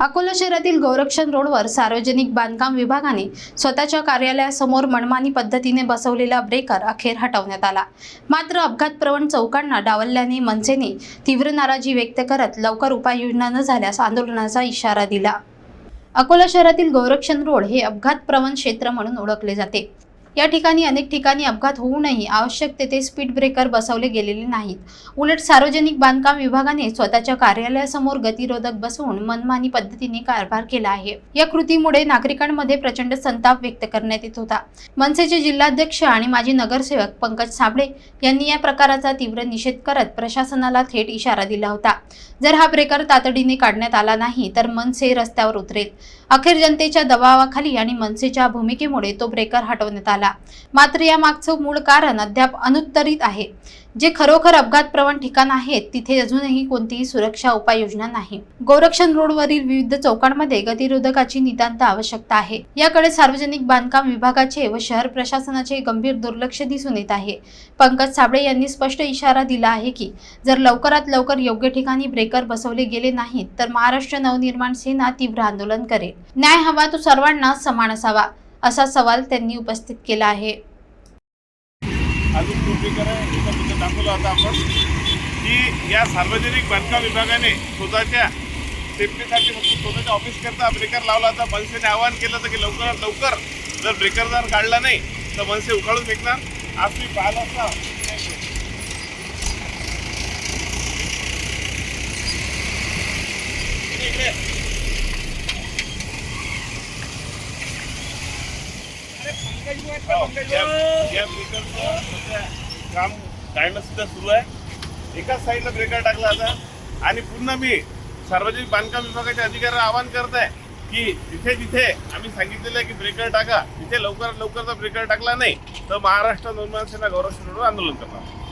अकोला शहरातील गौरक्षण रोडवर सार्वजनिक बांधकाम विभागाने स्वतःच्या कार्यालयासमोर मनमानी पद्धतीने बसवलेला ब्रेकर अखेर हटवण्यात आला. मात्र अपघातप्रवण चौकांना डावलल्याने मनसेने तीव्र नाराजी व्यक्त करत लवकर उपाययोजना न झाल्यास आंदोलनाचा इशारा दिला. अकोला शहरातील गौरक्षण रोड हे अपघातप्रवण क्षेत्र म्हणून ओळखले जाते. या ठिकाणी अनेक ठिकाणी अपघात होऊनही आवश्यक तेथे स्पीड ब्रेकर बसवले गेलेले नाहीत. उलट सार्वजनिक बांधकाम विभागाने स्वतःच्या कार्यालयासमोर गतिरोधक बसवून मनमानी पद्धतीने कारभार केला आहे. या कृतीमुळे नागरिकांमध्ये प्रचंड संताप व्यक्त करण्यात येत होता. मनसेचे जिल्हाध्यक्ष आणि माजी नगरसेवक पंकज साबळे यांनी या प्रकाराचा तीव्र निषेध करत प्रशासनाला थेट इशारा दिला होता. जर हा ब्रेकर तातडीने काढण्यात आला नाही तर मनसे रस्त्यावर उतरेल. अखेर जनतेच्या दबावाखाली आणि मनसेच्या भूमिकेमुळे तो ब्रेकर हटवण्यात आला. मात्र या मागचं मूळ कारण अद्याप अनुत्तरित आहे. जे खरोखर अपघातप्रवण ठिकाण आहेत तिथे अजूनही कोणतीही सुरक्षा उपाययोजना नाही. गोरक्षण रोडवरील विविध चौकांमध्ये गतिरोधकाची नितांत आवश्यकता आहे. याकडे सार्वजनिक बांधकाम विभागाचे व शहर प्रशासनाचे गंभीर दुर्लक्ष दिसून येत आहे. पंकज साबळे यांनी स्पष्ट इशारा दिला आहे की जर लवकरात लवकर योग्य ठिकाणी ब्रेकर बसवले गेले नाहीत तर महाराष्ट्र नवनिर्माण सेना तीव्र आंदोलन करेल. न्याय हवा तो सर्वांना समान असावा. असा सवाल त्यांनी उपस्थित केला आहे. अजून दाखवला होता आपण की या सार्वजनिक बांधकाम विभागाने स्वतःच्या सेफ्टीसाठी फक्त स्वतःच्या ऑफिसकरता ब्रेकर लावला होता. मनसेने आवाहन केलं होतं की लवकरात लवकर जर ब्रेकर जर काढला नाही तर मनसे उखाळून फेकणार. आज मी पाहिलं असता या- ब्रेकरचं काम काढणं सुद्धा सुरू आहे एकाच साईडला ब्रेकर टाकला आता आणि पुन्हा मी सार्वजनिक बांधकाम विभागाच्या अधिकाऱ्यांना आवाहन करत आहे की जिथे जिथे आम्ही सांगितलेलं आहे की ब्रेकर टाका तिथे लवकरात लवकर जर ब्रेकर टाकला नाही तर महाराष्ट्र निर्माण सेना गौरव आंदोलन करणार.